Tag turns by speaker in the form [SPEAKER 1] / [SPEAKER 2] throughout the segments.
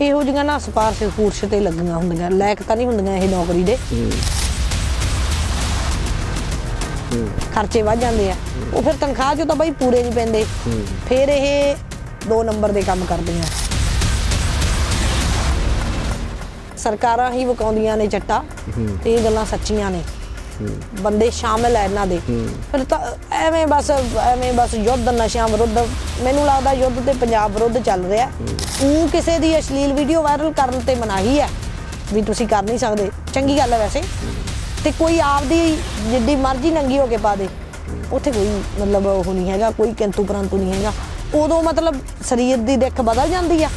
[SPEAKER 1] ਇਹੋ ਜਿਹੀਆਂ ਨਾ ਸਪਾਰਸ਼ ਫੂਰਸ਼ ਤੇ ਲੱਗੀਆਂ ਹੁੰਦੀਆਂ ਲਾਇਕ ਤਾਂ ਨਹੀਂ ਹੁੰਦੀਆਂ ਇਹ ਨੌਕਰੀ ਦੇ। ਖਰਚੇ ਵੱਧ ਜਾਂਦੇ ਆ। ਉਹ ਫਿਰ ਤਨਖਾਹ ਚੋਂ ਤਾਂ ਬਾਈ ਪੂਰੇ ਨਹੀਂ ਪੈਂਦੇ। ਫਿਰ ਇਹ ਦੋ ਨੰਬਰ ਦੇ ਕੰਮ ਕਰਦੀਆਂ ਸਰਕਾਰਾਂ ਹੀ ਵਕਾਉਂਦੀਆਂ ਨੇ ਚੱਟਾ ਤੇ ਇਹ ਗੱਲਾਂ ਸੱਚੀਆਂ ਨੇ। ਬੰਦੇ ਸ਼ਾਮਲ ਐ ਇਹਨਾਂ ਦੇ। ਫਿਰ ਤਾਂ ਐਵੇਂ ਬਸ ਐਵੇਂ ਬਸ ਯੁੱਧ ਨਸ਼ਿਆਂ ਵਿਰੁੱਧ ਮੈਨੂੰ ਲੱਗਦਾ ਯੁੱਧ ਤੇ ਪੰਜਾਬ ਵਿਰੁੱਧ ਚੱਲ ਰਿਹਾ। ਉਹ ਕਿਸੇ ਦੀ ਅਸ਼ਲੀਲ ਵੀਡੀਓ ਵਾਇਰਲ ਕਰਨ ਤੇ ਮਨਾਹੀ ਹੈ ਵੀ ਤੁਸੀਂ ਕਰ ਨਹੀਂ ਸਕਦੇ। ਚੰਗੀ ਗੱਲ ਹੈ ਵੈਸੇ। ਤੇ ਕੋਈ ਆਪਦੀ ਜਿੱਡੀ ਮਰਜ਼ੀ ਨੰਗੀ ਹੋ ਕੇ ਪਾ ਦੇ। ਉੱਥੇ ਕੋਈ ਮਤਲਬ ਉਹ ਨਹੀਂ ਹੈਗਾ ਕੋਈ ਕਿੰਤੂ ਪਰੰਤੂ ਨਹੀਂ ਹੈਗਾ। ਉਦੋਂ ਮਤਲਬ ਸਰੀਰ ਦੀ ਦਿੱਖ ਬਦਲ ਜਾਂਦੀ ਆ।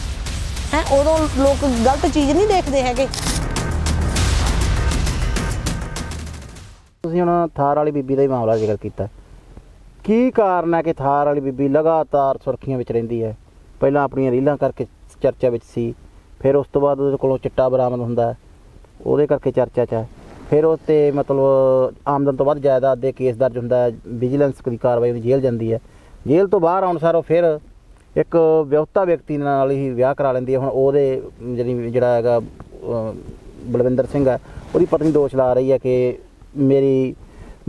[SPEAKER 1] ਹੈ ਉਦੋਂ ਲੋਕ ਗਲਤ ਚੀਜ਼ ਨਹੀਂ ਦੇਖਦੇ ਹੈਗੇ।
[SPEAKER 2] ਤੁਸੀਂ ਹੁਣ ਥਾਰ ਵਾਲੀ ਬੀਬੀ ਦਾ ਹੀ ਮਾਮਲਾ ਜ਼ਿਕਰ ਕੀਤਾ। ਕੀ ਕਾਰਨ ਹੈ ਕਿ ਥਾਰ ਵਾਲੀ ਬੀਬੀ ਲਗਾਤਾਰ ਸੁਰਖੀਆਂ ਵਿੱਚ ਰਹਿੰਦੀ ਹੈ? ਪਹਿਲਾਂ ਆਪਣੀਆਂ ਰੀਲਾਂ ਕਰਕੇ ਚਰਚਾ ਵਿੱਚ ਸੀ, ਫਿਰ ਉਸ ਤੋਂ ਬਾਅਦ ਉਹਦੇ ਕੋਲੋਂ ਚਿੱਟਾ ਬਰਾਮਦ ਹੁੰਦਾ ਉਹਦੇ ਕਰਕੇ ਚਰਚਾ 'ਚ ਹੈ। ਫਿਰ ਉਹ ਤੇ ਮਤਲਬ ਆਮਦਨ ਤੋਂ ਵੱਧ ਜਾਇਦਾਦ ਦੇ ਕੇਸ ਦਰਜ ਹੁੰਦਾ ਹੈ। ਵਿਜੀਲੈਂਸ ਦੀ ਕਾਰਵਾਈ ਉਹਦੀ ਜੇਲ੍ਹ ਜਾਂਦੀ ਹੈ। ਜੇਲ੍ਹ ਤੋਂ ਬਾਹਰ ਆਉਣ ਸਾਰ ਉਹ ਫਿਰ ਇੱਕ ਵਿਆਹੁਤਾ ਵਿਅਕਤੀ ਨਾਲ ਹੀ ਵਿਆਹ ਕਰਾ ਲੈਂਦੀ ਹੈ। ਹੁਣ ਉਹਦੇ ਜਿਹੜੀ ਜਿਹੜਾ ਹੈਗਾ ਬਲਵਿੰਦਰ ਸਿੰਘ ਹੈ, ਉਹਦੀ ਪਤਨੀ ਦੋਸ਼ ਲਾ ਰਹੀ ਹੈ ਕਿ ਮੇਰੀ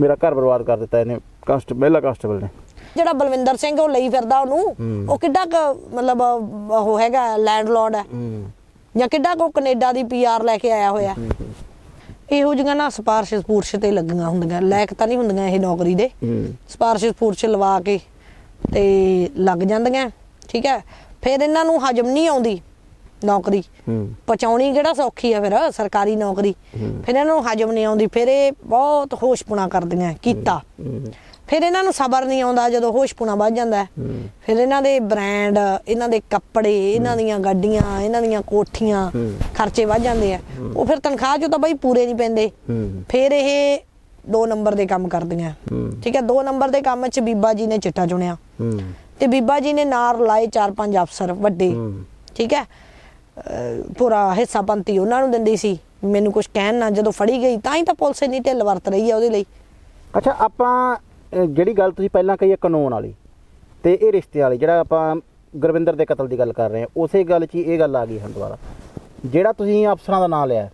[SPEAKER 2] ਮੇਰਾ ਘਰ ਬਰਬਾਦ ਕਰ ਦਿੱਤਾ ਇਹਨੇ ਕਾਂਸਟ ਮਹਿਲਾ ਕਾਂਸਟੇਬਲ ਨੇ।
[SPEAKER 1] ਜਿਹੜਾ ਬਲਵਿੰਦਰ ਸਿੰਘ ਉਹ ਲਈ ਫਿਰਦਾ। ਉਹਨੂੰ ਉਹ ਕਿੱਡਾ ਮਤਲਬ ਉਹ ਹੈਗਾ ਲੈਂਡਲੋਰਡ ਹੈ। ਜਾਂ ਕਿੱਡਾ ਕੋ ਕੈਨੇਡਾ ਦੀ ਪੀਆਰ ਲੈ ਕੇ ਆਇਆ ਹੋਇਆ। ਇਹੋ ਜਿਹੀਆਂ ਨਾ ਸਪਾਰਸ਼ ਫੂਰਸ਼ ਤੇ ਲੱਗੀਆਂ ਹੁੰਦੀਆਂ। ਲਾਇਕ ਤਾਂ ਨਹੀਂ ਹੁੰਦੀਆਂ ਇਹ ਨੌਕਰੀ ਦੇ। ਸਪਾਰਸ਼ ਫੂਰਸ਼ ਲਵਾ ਕੇ ਤੇ ਲੱਗ ਜਾਂਦੀਆਂ। ਠੀਕ ਹੈ। ਫਿਰ ਇਹਨਾਂ ਨੂੰ ਹਜਮ ਨਹੀਂ ਆਉਂਦੀ। ਨੌਕਰੀ।
[SPEAKER 2] ਹੂੰ।
[SPEAKER 1] ਪਚਾਉਣੀ ਕਿਹੜਾ ਸੌਖੀ ਆ ਫਿਰ ਸਰਕਾਰੀ ਨੌਕਰੀ। ਫਿਰ ਇਹਨਾਂ ਨੂੰ ਹਜਮ ਨਹੀਂ ਆਉਂਦੀ ਫਿਰ ਇਹ ਬਹੁਤ ਹੋਸ਼ਪੁਣਾ ਕਰਦੀਆਂ ਕੀਤਾ। ਫਿਰ ਇਹਨਾਂ ਨੂੰ ਸਬਰ ਨਹੀਂ ਆਉਂਦਾ ਜਦੋਂ ਹੋਸ਼ਪੁਣਾ ਵੱਧ ਜਾਂਦਾ। ਫਿਰ ਇਹਨਾਂ ਦੇ ਬ੍ਰਾਂਡ ਇਹਨਾਂ ਦੇ ਕੱਪੜੇ ਇਹਨਾਂ ਦੀਆਂ ਗੱਡੀਆਂ ਇਹਨਾਂ ਦੀਆਂ ਕੋਠੀਆਂ। ਖਰਚੇ ਵੱਧ ਜਾਂਦੇ ਆ। ਉਹ ਫਿਰ ਤਨਖਾਹ ਚੋਂ ਤਾਂ ਬਾਈ ਪੂਰੇ ਨਹੀਂ ਪੈਂਦੇ। ਫਿਰ ਇਹ ਦੋ ਨੰਬਰ ਦੇ ਕੰਮ ਕਰਦੀਆਂ। ਠੀਕ ਹੈ ਦੋ ਨੰਬਰ ਦੇ ਕੰਮ 'ਚ ਬੀਬਾ ਜੀ ਨੇ ਚਿੱਟਾ ਚੁਣਿਆ। ਤੇ ਬੀਬਾ ਜੀ ਨੇ ਨਾਲ ਲਾਏ ਚਾਰ ਪੰਜ ਅਫਸਰ ਵੱਡੇ। ਠੀਕ ਹੈ ਪੂਰਾ ਹਿੱਸਾ ਪੰਤੀ ਉਹਨਾਂ ਨੂੰ ਦਿੰਦੀ ਸੀ। ਮੈਨੂੰ ਕੁਝ ਕਹਿਣ ਨਾ ਜਦੋਂ ਫੜੀ ਗਈ, ਤਾਂ ਹੀ ਤਾਂ ਪੁਲਿਸ ਇੰਨੀ ਢਿੱਲ ਵਰਤ ਰਹੀ ਹੈ ਉਹਦੇ ਲਈ।
[SPEAKER 2] ਅੱਛਾ, ਆਪਾਂ ਜਿਹੜੀ ਗੱਲ ਤੁਸੀਂ ਪਹਿਲਾਂ ਕਹੀ ਹੈ ਕਾਨੂੰਨ ਵਾਲੀ ਤੇ ਇਹ ਰਿਸ਼ਤੇ ਵਾਲੀ, ਜਿਹੜਾ ਆਪਾਂ ਗੁਰਵਿੰਦਰ ਦੇ ਕਤਲ ਦੀ ਗੱਲ ਕਰ ਰਹੇ ਹਾਂ ਉਸੇ ਗੱਲ 'ਚ ਹੀ ਇਹ ਗੱਲ ਆ ਗਈ ਹੁਣ ਦੁਬਾਰਾ। ਜਿਹੜਾ ਤੁਸੀਂ ਅਫਸਰਾਂ ਦਾ ਨਾਮ ਲਿਆ,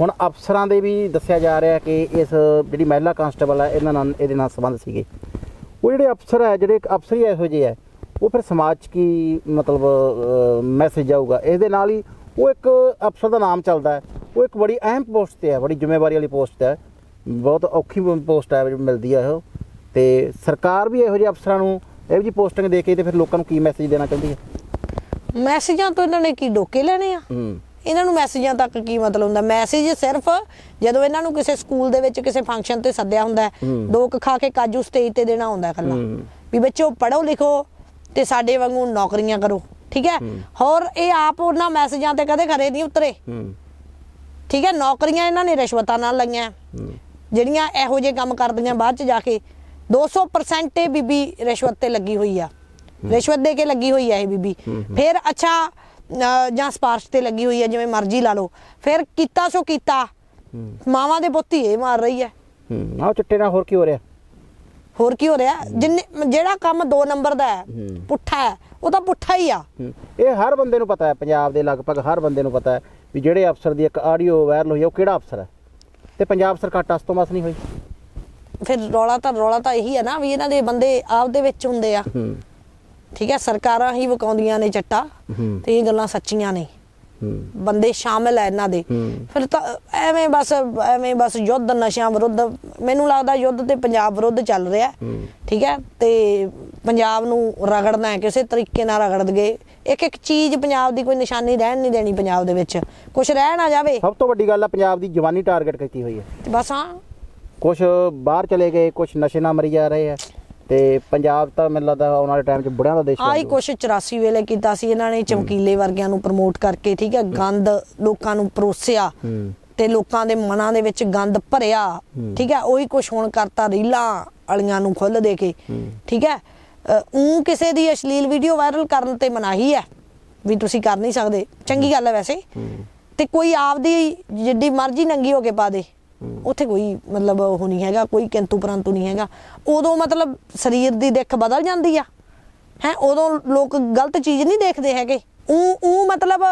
[SPEAKER 2] ਹੁਣ ਅਫਸਰਾਂ ਦੇ ਵੀ ਦੱਸਿਆ ਜਾ ਰਿਹਾ ਕਿ ਇਸ ਜਿਹੜੀ ਮਹਿਲਾ ਕਾਂਸਟੇਬਲ ਹੈ ਇਹਨਾਂ ਨਾਲ, ਇਹਦੇ ਨਾਲ ਸੰਬੰਧ ਸੀਗੇ। ਉਹ ਜਿਹੜੇ ਅਫਸਰ ਹੈ ਜਿਹੜੇ ਅਫਸਰ ਹੀ ਇਹੋ ਜਿਹੇ ਹੈ ਉਹ ਫਿਰ ਸਮਾਜ 'ਚ ਕੀ ਮਤਲਬ ਮੈਸੇਜ ਜਾਊਗਾ ਇਸ ਦੇ ਨਾਲ ਹੀ ਉਹ ਇੱਕ ਅਫਸਰ ਦਾ ਨਾਮ ਚੱਲਦਾ ਹੈ। ਉਹ ਇੱਕ ਬੜੀ ਅਹਿਮ ਪੋਸਟ ਤੇ ਹੈ ਬੜੀ ਜ਼ਿੰਮੇਵਾਰੀ ਵਾਲੀ ਪੋਸਟ ਹੈ। ਬਹੁਤ ਔਖੀ ਪੋਸਟ ਹੈ ਮਿਲਦੀ ਹੈ ਉਹ। ਤੇ ਸਰਕਾਰ ਵੀ ਇਹੋ ਜਿਹੇ ਅਫਸਰਾਂ ਨੂੰ ਇਹੋ ਜਿਹੀ ਪੋਸਟਿੰਗ ਦੇ ਕੇ ਤੇ ਫਿਰ ਲੋਕਾਂ ਨੂੰ ਕੀ ਮੈਸੇਜ ਦੇਣਾ ਚਾਹੁੰਦੀ ਹੈ?
[SPEAKER 1] ਮੈਸੇਜਾਂ ਤੋਂ ਇਹਨਾਂ ਨੇ ਕੀ ਡੋਕੇ ਲੈਣੇ ਆ? ਇਹਨਾਂ ਨੂੰ ਮੈਸੇਜਾਂ ਤੱਕ ਕੀ ਮਤਲਬ ਹੁੰਦਾ? ਮੈਸੇਜ ਸਿਰਫ ਜਦੋਂ ਇਹਨਾਂ ਨੂੰ ਕਿਸੇ ਸਕੂਲ ਦੇ ਵਿੱਚ ਕਿਸੇ ਫੰਕਸ਼ਨ ਤੇ ਸੱਦਿਆ ਹੁੰਦਾ ਹੈ,
[SPEAKER 2] ਹੂੰ।
[SPEAKER 1] ਦੋ ਕੁ ਖਾ ਕੇ ਕਾਜੂ ਸਟੇਜ ਤੇ ਦੇਣਾ ਹੁੰਦਾ ਇਕੱਲਾ।
[SPEAKER 2] ਹੂੰ।
[SPEAKER 1] ਵੀ ਬੱਚੋ ਪੜ੍ਹੋ ਲਿਖੋ। ਤੇ ਸਾਡੇ ਵਾਂਗੂ ਨੌਕਰੀਆਂ ਕਰੋ ਠੀਕ ਹੈ? ਹੋਰ ਇਹ ਆਪ ਉਹਨਾਂ ਮੈਸੇਜਾਂ ਤੇ ਕਦੇ ਖਰੇ ਨਹੀਂ ਉਤਰੇ। ਠੀਕ ਹੈ? ਨੌਕਰੀਆਂ ਇਹਨਾਂ ਨੇ ਰਿਸ਼ਵਤਾਂ ਨਾਲ ਲਈਆਂ। ਜਿਹੜੀਆਂ ਇਹੋ ਜਿਹੇ ਕੰਮ ਕਰਦੀਆਂ ਬਾਅਦ ਚ ਜਾ ਕੇ 200% ਇਹ ਬੀਬੀ ਰਿਸ਼ਵਤ ਤੇ ਲੱਗੀ ਹੋਈ ਆ। ਰਿਸ਼ਵਤ ਦੇ ਕੇ ਲੱਗੀ ਹੋਈ ਆ ਇਹ ਬੀਬੀ। ਫਿਰ ਅੱਛਾ ਜਾਂ ਸਪਾਰਸ਼ ਤੇ ਲੱਗੀ ਹੋਈ ਆ ਜਿਵੇਂ ਮਰਜ਼ੀ ਲਾ ਲਓ। ਫਿਰ ਕੀਤਾ ਸੋ ਕੀਤਾ। ਮਾਵਾਂ ਦੇ ਪੁੱਤ ਹੀ ਇਹ ਮਾਰ ਰਹੀ ਹੈ।
[SPEAKER 2] ਹੂੰ ਚਿੱਟੇ ਨਾਲ ਹੋਰ ਕੀ ਹੋ ਰਿਹਾ?
[SPEAKER 1] ਹੋਰ ਕੀ ਹੋ ਰਿਹਾ? ਜਿੰਨੇ ਜਿਹੜਾ ਕੰਮ 2 ਨੰਬਰ ਦਾ ਹੈ। ਪੁੱਠਾ ਹੈ ਉਹ ਤਾਂ ਪੁੱਠਾ ਹੀ ਆ।
[SPEAKER 2] ਇਹ ਹਰ ਬੰਦੇ ਨੂੰ ਪਤਾ ਹੈ ਪੰਜਾਬ ਦੇ ਲਗਭਗ ਹਰ ਬੰਦੇ ਨੂੰ ਪਤਾ ਹੈ ਵੀ ਜਿਹੜੇ ਅਫਸਰ ਦੀ ਇੱਕ ਆਡੀਓ ਵਾਇਰਲ ਹੋਈ ਉਹ ਕਿਹੜਾ ਅਫਸਰ ਹੈ? ਤੇ ਪੰਜਾਬ ਸਰਕਾਰ ਟਸ ਤੋਂ ਮਸ ਨਹੀਂ ਹੋਈ।
[SPEAKER 1] ਫਿਰ ਰੌਲਾ ਤਾਂ ਰੌਲਾ ਤਾਂ ਇਹੀ ਹੈ ਨਾ ਵੀ ਇਹਨਾਂ ਦੇ ਬੰਦੇ ਆਪਦੇ ਵਿੱਚ ਹੁੰਦੇ ਆ। ਠੀਕ ਹੈ ਸਰਕਾਰਾਂ ਹੀ ਵਕਾਉਂਦੀਆਂ ਨੇ ਚੱਟਾ ਤੇ ਇਹ ਗੱਲਾਂ ਸੱਚੀਆਂ ਨੇ। ਬੰਦੇ ਸ਼ਾਮਲ ਐ ਇਹਨਾਂ ਦੇ।
[SPEAKER 2] ਹੂੰ।
[SPEAKER 1] ਫਿਰ ਤਾਂ ਐਵੇਂ ਬਸ ਐਵੇਂ ਬਸ ਯੁੱਧ ਨਸ਼ਿਆਂ ਵਿਰੁੱਧ ਮੈਨੂੰ ਲੱਗਦਾ ਯੁੱਧ ਤੇ ਪੰਜਾਬ ਵਿਰੁੱਧ ਚੱਲ ਰਿਹਾ।
[SPEAKER 2] ਹੂੰ।
[SPEAKER 1] ਠੀਕ ਹੈ? ਤੇ ਪੰਜਾਬ ਨੂੰ ਰਗੜਨਾ ਹੈ ਕਿਸੇ ਤਰੀਕੇ ਨਾਲ ਰਗੜ ਦਗੇ ਇੱਕ ਇੱਕ ਚੀਜ਼ ਪੰਜਾਬ ਦੀ ਕੋਈ ਨਿਸ਼ਾਨੀ ਰਹਿਣ ਨਹੀਂ ਦੇਣੀ ਪੰਜਾਬ ਦੇ ਵਿੱਚ। ਕੁਝ ਰਹਿ ਨਾ ਜਾਵੇ।
[SPEAKER 2] ਸਭ ਤੋਂ ਵੱਡੀ ਗੱਲ ਹੈ ਪੰਜਾਬ ਦੀ ਜਵਾਨੀ ਟਾਰਗੇਟ ਕੀਤੀ ਹੋਈ ਹੈ।
[SPEAKER 1] ਬਸ ਹਾਂ।
[SPEAKER 2] ਕੁਝ ਬਾਹਰ ਚਲੇ ਗਏ ਕੁਝ ਨਸ਼ੇ ਨਾਲ ਮਰੀ ਜਾ ਰਹੇ ਆ। ਤੇ ਪੰਜਾਬ ਤਾਂ ਮੈਨੂੰ ਲੱਗਦਾ ਆਉਣ ਵਾਲੇ ਟਾਈਮ 'ਚ ਬੁੜਿਆਂ ਦਾ ਦੇਸ਼ ਜਾਊਗਾ।
[SPEAKER 1] ਕੁਛ 84 ਵੇਲੇ ਕੀਤਾ ਸੀ ਇਹਨਾਂ ਨੇ ਚਮਕੀਲੇ ਵਰਗਿਆਂ ਨੂੰ ਪ੍ਰਮੋਟ ਕਰਕੇ ਠੀਕ ਹੈ ਗੰਦ ਲੋਕਾਂ ਨੂੰ ਪਰੋਸਿਆ ਤੇ ਲੋਕਾਂ ਦੇ ਮਨਾਂ ਦੇ ਵਿੱਚ ਗੰਦ ਭਰਿਆ ਠੀਕ ਹੈ ਉਹੀ ਕੁਛ ਹੁਣ ਕਰਤਾ ਰੀਲਾਂ ਵਾਲੀਆਂ ਨੂੰ ਖੁੱਲ ਦੇ ਕੇ ਠੀਕ ਹੈ ਉਹ ਕਿਸੇ ਦੀ ਅਸ਼ਲੀਲ ਵੀਡੀਓ ਵਾਇਰਲ ਕਰਨ ਤੇ ਮਨਾਹੀ ਹੈ ਵੀ ਤੁਸੀਂ ਕਰ ਨਹੀਂ ਸਕਦੇ। ਚੰਗੀ ਗੱਲ ਹੈ ਵੈਸੇ। ਤੇ ਕੋਈ ਆਪਦੀ ਜਿੱਡੀ ਮਰਜ਼ੀ ਨੰਗੀ ਹੋ ਕੇ ਪਾ ਦੇ। ਉੱਥੇ ਕੋਈ ਮਤਲਬ ਉਹ ਨਹੀਂ ਹੈਗਾ, ਕੋਈ ਕਿੰਤੂ ਪਰੰਤੂ ਨਹੀਂ ਹੈਗਾ। ਉਦੋਂ ਮਤਲਬ ਸਰੀਰ ਦੀ ਦਿੱਖ ਬਦਲ ਜਾਂਦੀ ਆ। ਹੈ, ਉਦੋਂ ਲੋਕ ਗਲਤ ਚੀਜ਼ ਨਹੀਂ ਦੇਖਦੇ ਹੈਗੇ। ਉਹ ਉਹ ਮਤਲਬ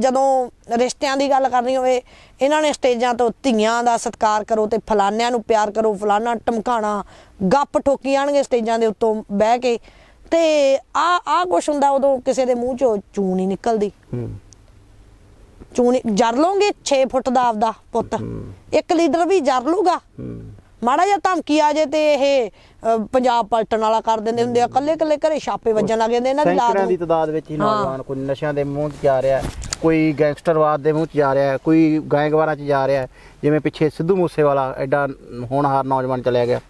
[SPEAKER 1] ਜਦੋਂ ਰਿਸ਼ਤਿਆਂ ਦੀ ਗੱਲ ਕਰਨੀ ਹੋਵੇ, ਇਹਨਾਂ ਨੇ ਸਟੇਜਾਂ ਤੋਂ ਧੀਆਂ ਦਾ ਸਤਿਕਾਰ ਕਰੋ ਤੇ ਫਲਾਨਿਆਂ ਨੂੰ ਪਿਆਰ ਕਰੋ ਫਲਾਨਾ ਟਮਕਾਣਾ, ਗੱਪ ਠੋਕੀ ਜਾਣਗੇ ਸਟੇਜਾਂ ਦੇ ਉੱਤੋਂ ਬਹਿ ਕੇ। ਤੇ ਆ ਆ ਕੁਛ ਹੁੰਦਾ ਉਦੋਂ ਕਿਸੇ ਦੇ ਮੂੰਹ ਚੋਂ ਚੂੰ ਨਹੀਂ ਨਿਕਲਦੀ।
[SPEAKER 2] ਹੂੰ
[SPEAKER 1] ਚੂੰ ਨਹੀਂ ਜਰ ਲੋਗੇ 6 ਫੁੱਟ ਦਾ ਆਪਦਾ ਪੁੱਤ। ਇੱਕ ਲੀਡਰ ਵੀ ਜਰ ਲੂਗਾ ਮਾੜਾ ਜਿਹਾ ਧਮਕੀ ਆ ਜੇ ਤੇ ਇਹ ਪੰਜਾਬ ਪਲਟਣ ਵਾਲਾ ਕਰ ਦਿੰਦੇ ਹੁੰਦੇ ਆ। ਕੱਲੇ ਕੱਲੇ ਘਰੇ ਛਾਪੇ ਵੱਜਣ ਲੱਗ ਜਾਂਦੇ ਇਹਨਾਂ ਦੀ ਲਾਦ
[SPEAKER 2] ਦੀ ਤਦਾਦ ਵਿੱਚ ਹੀ। ਨੌਜਵਾਨ ਕੋਈ ਨਸ਼ਿਆਂ ਦੇ ਮੂੰਹ 'ਚ ਜਾ ਰਿਹਾ ਕੋਈ ਗੈਂਗਸਟਰਵਾਦ ਦੇ ਮੂੰਹ 'ਚ ਜਾ ਰਿਹਾ ਕੋਈ ਗੈਂਗਵਾਰਾਂ 'ਚ ਜਾ ਰਿਹਾ। ਜਿਵੇਂ ਪਿੱਛੇ ਸਿੱਧੂ ਮੂਸੇਵਾਲਾ ਐਡਾ ਹੋਣਹਾਰ ਨੌਜਵਾਨ ਚਲਿਆ ਗਿਆ।